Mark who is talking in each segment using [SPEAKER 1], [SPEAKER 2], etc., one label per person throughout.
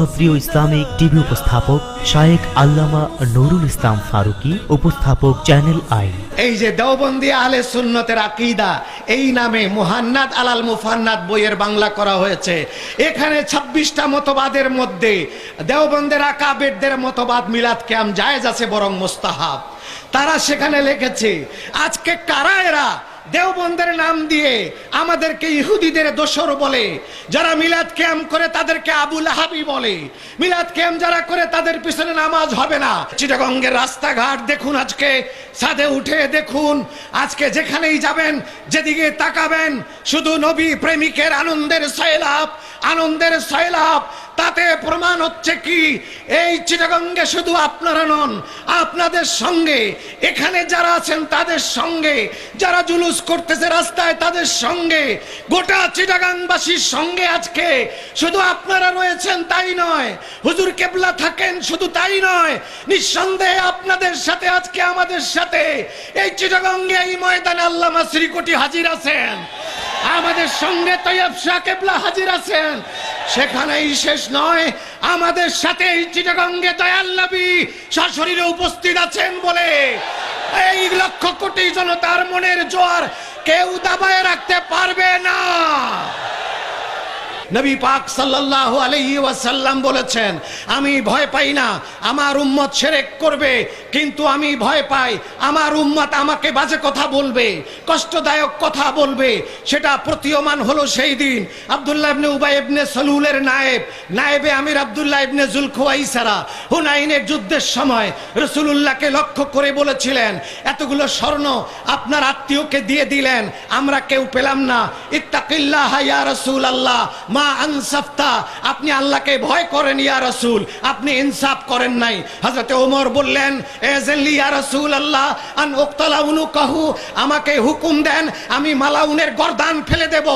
[SPEAKER 1] জনপ্রিয় Islamic TV উপস্থাপক শায়েক আল্লামা নুরুল ইসলাম ফারুকী, উপস্থাপক চ্যানেল আই
[SPEAKER 2] এই যে দেওবন্দি আলে সুন্নতের আকিদা, এই নামে মুহান্নাদ আলাল মুফান্নাদ বইয়ের বাংলা করা হয়েছে। এখানে ছাব্বিশটা মতবাদের মধ্যে দেওবন্দের আকাবেরদের মতবাদ মিলাদ ক্যাম জায়েজ আছে বরং মোস্তাহাব। তারা সেখানে লিখেছে, আজকে কারা এরা দেওবন্দের নাম দিয়ে আমাদেরকে ইহুদিদের দোসর বলে, যারা মিলাদ ক্যাম করে তাদেরকে আবুল হাবি বলে। মিলাদ ক্যাম যারা করে তাদের পিছনে নামাজ হবে না। চিটাগঙ্গের রাস্তাঘাট দেখুন আজকে, ছাদে উঠে দেখুন, আজকে যেখানেই যাবেন, যেদিকে তাকাবেন, শুধু নবী প্রেমিকের আনন্দের সয়লাভ আনন্দের সয়লাভ, তাতে প্রমাণ হচ্ছে কি? এই চিটাগঙ্গে শুধু আপনারা নন, আপনাদের সঙ্গে, এখানে যারা আছেন তাদের সঙ্গে, যারা জুলুস করতেছে রাস্তায় তাদের সঙ্গে। গোটা চিটাগাংবাসীর সঙ্গে আজকে। শুধু আপনারা রয়েছেন তাই নয়, হুজুর কেবলা থাকেন, শুধু তাই নয়, নিঃসন্দেহে আপনাদের সাথে, আজকে আমাদের সাথে এই চিটাগঙ্গে, এই ময়দানে আল্লামা শ্রীকোটি হাজির আছেন। আমাদের সঙ্গে তৈয়ব শাহ কেবলা হাজির আছেন। সেখানেই শেষ নয়, আমাদের সাথে এই চিটাগঙ্গে দয়াল নবী সশরীরে উপস্থিত আছেন বলে এই লক্ষ কোটি জনতার মনের জোয়ার কেউ দাবায় রাখতে পারবে না। নবী পাক সাল্লাল্লাহু আলাইহি ওয়াসাল্লাম বলেছেন, আমি ভয় পাই না, আমার উম্মত সেরেক করবে, কিন্তু আমি ভয় পাই, আমার উম্মত আমাকে বাজে কথা বলবে, কষ্টদায়ক কথা বলবে, সেটা প্রতীয়মান হলো সেই দিন। আব্দুল্লাহ ইবনে উবাই ইবনে সলুলের নায়েব, নায়েবে আমির আব্দুল্লাহ ইবনে জুলখুয়াইসারা হুনাইনের যুদ্ধের সময় রসুলুল্লাহকে লক্ষ্য করে বলেছিলেন, এতগুলো স্বর্ণ আপনার আত্মীয়কে দিয়ে দিলেন, আমরা কেউ পেলাম না। ইত্তাকিল্লাহ ইয়া রাসূল আল্লাহ আপনি আল্লাহকে ভয় করেন ইয়া রসুল, আপনি ইনসাফ করেন নাই। হযরতে ওমর বললেন রাসূল আল্লাহ আন উক্তালা উনুকাহু, আমাকে হুকুম দেন, আমি মালাউনের গরদান ফেলে দেব।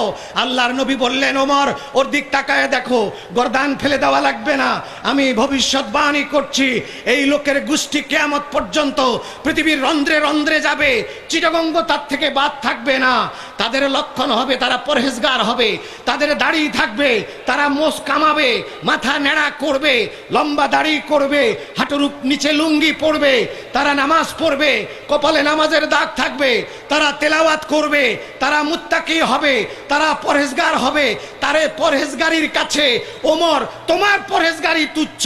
[SPEAKER 2] আল্লাহর নবী বললেন, ওমর, ওর দিক তাকায় দেখো, গরদান ফেলে দেওয়া লাগবে না। আমি ভবিষ্যৎবাণী করছি, এই লোকের গোষ্ঠী কেয়ামত পর্যন্ত পৃথিবীর রন্ধ্রে রন্ধ্রে যাবে, চিটাগঙ্গ তার থেকে বাদ থাকবে না। তাদের লক্ষণ হবে, তারা পরহেজগার হবে, তাদের দাড়ি থাকবে, তারা মোষ কামাবে, মাথা নেড়া করবে, লম্বা দাড়ি করবে হাঁটুরুপ নিচে লুঙ্গি পড়বে তারা নামাজ পড়বে, কপালে নামাজের দাগ থাকবে, তারা তেলাওয়াত করবে, তারা মুত্তাকি হবে, তারা পরহেজগার হবে, তারে পরহেজগারির কাছে, ওমর, তোমার পরহেজগারি তুচ্ছ,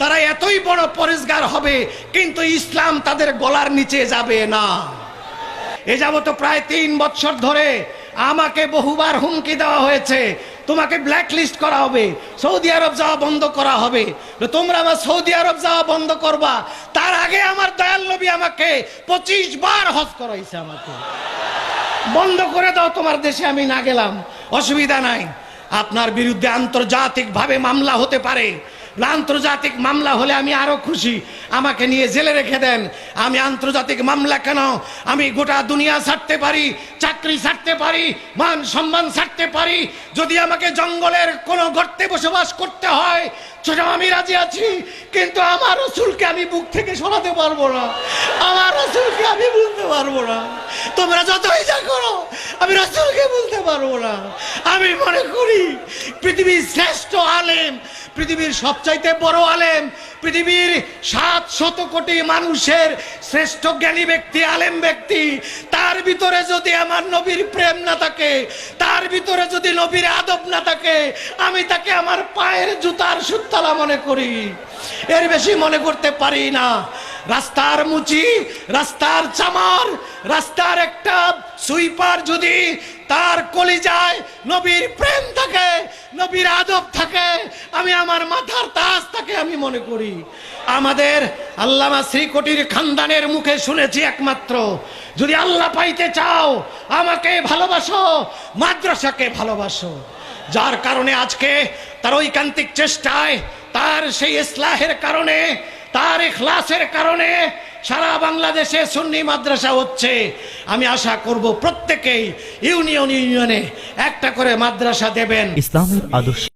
[SPEAKER 2] তারা এতই বড় পরহেজগার হবে, কিন্তু ইসলাম তাদের গলার নিচে যাবে না। এ প্রায় তিন বছর ধরে আমাকে বহুবার হুমকি দেওয়া হয়েছে। তোমাকে ব্ল্যাক লিস্ট করা হবে, সৌদি আরব যাওয়া বন্ধ করা হবে। তোমরা আমার সৌদি আরব যাওয়া বন্ধ করবা। তার আগে আমার দয়াল নবী আমাকে পঁচিশ বার হজ করাইছে আমাকে। বন্ধ করে দাও, তোমার দেশে আমি না গেলাম। অসুবিধা নাই। আপনার বিরুদ্ধে আন্তর্জাতিক ভাবে মামলা হতে পারে। আন্তর্জাতিক মামলা হলে আমি আরও খুশি। আমাকে নিয়ে জেলে রেখে দেন। আমি আন্তর্জাতিক মামলা কেন? আমি গোটা দুনিয়া ছাড়তে পারি, চাকরি ছাড়তে পারি, মান সম্মান ছাড়তে পারি। যদি আমাকে জঙ্গলের কোনো গর্তে বসবাস করতে হয়, সেটা আমি রাজি আছি। কিন্তু আমার রসুলকে আমি বুক থেকে সরাতে পারব না। আমার রসুলকে আমি বলতে পারব না। তোমরা যতই যা করো, আমি রসুলকে বলতে পারব না। আমি মনে করি পৃথিবীর শ্রেষ্ঠ আলেম পৃথিবীর সবচাইতে বড় আলেম, পৃথিবীর সাত শত কোটি মানুষের শ্রেষ্ঠ জ্ঞানী ব্যক্তি, আলেম ব্যক্তি, তার ভিতরে যদি আমার নবীর প্রেম না থাকে, তার ভিতরে যদি নবীর আদব না থাকে, আমি তাকে আমার পায়ের জুতার সুতলা মনে করি। এর বেশি মনে করতে পারি না। রাস্তার মুচি, রাস্তার চামার, রাস্তার একটা সুইপার যদি তার কলিজায় নবীর প্রেম থাকে, নবীর আদব থাকে, আমি আমার মাথার তাজ থাকে আমি মনে করি। আমাদের আল্লামা শ্রীকটির খানদানের মুখে শুনেছি একমাত্র, যদি আল্লাহ পাইতে চাও, আমাকে ভালোবাসো, মাদ্রাসাকে ভালোবাসো। যার কারণে আজকে তার ঐকান্তিক চেষ্টায়, তার সেই ইসলাহের কারণে তার ইখলাসের কারণে সারা বাংলাদেশে সুন্নি মাদ্রাসা হচ্ছে। আমি আশা করব প্রত্যেকেই ইউনিয়ন ইউনিয়নে একটা করে মাদ্রাসা দেবেন।
[SPEAKER 1] ইসলামের আদর্শ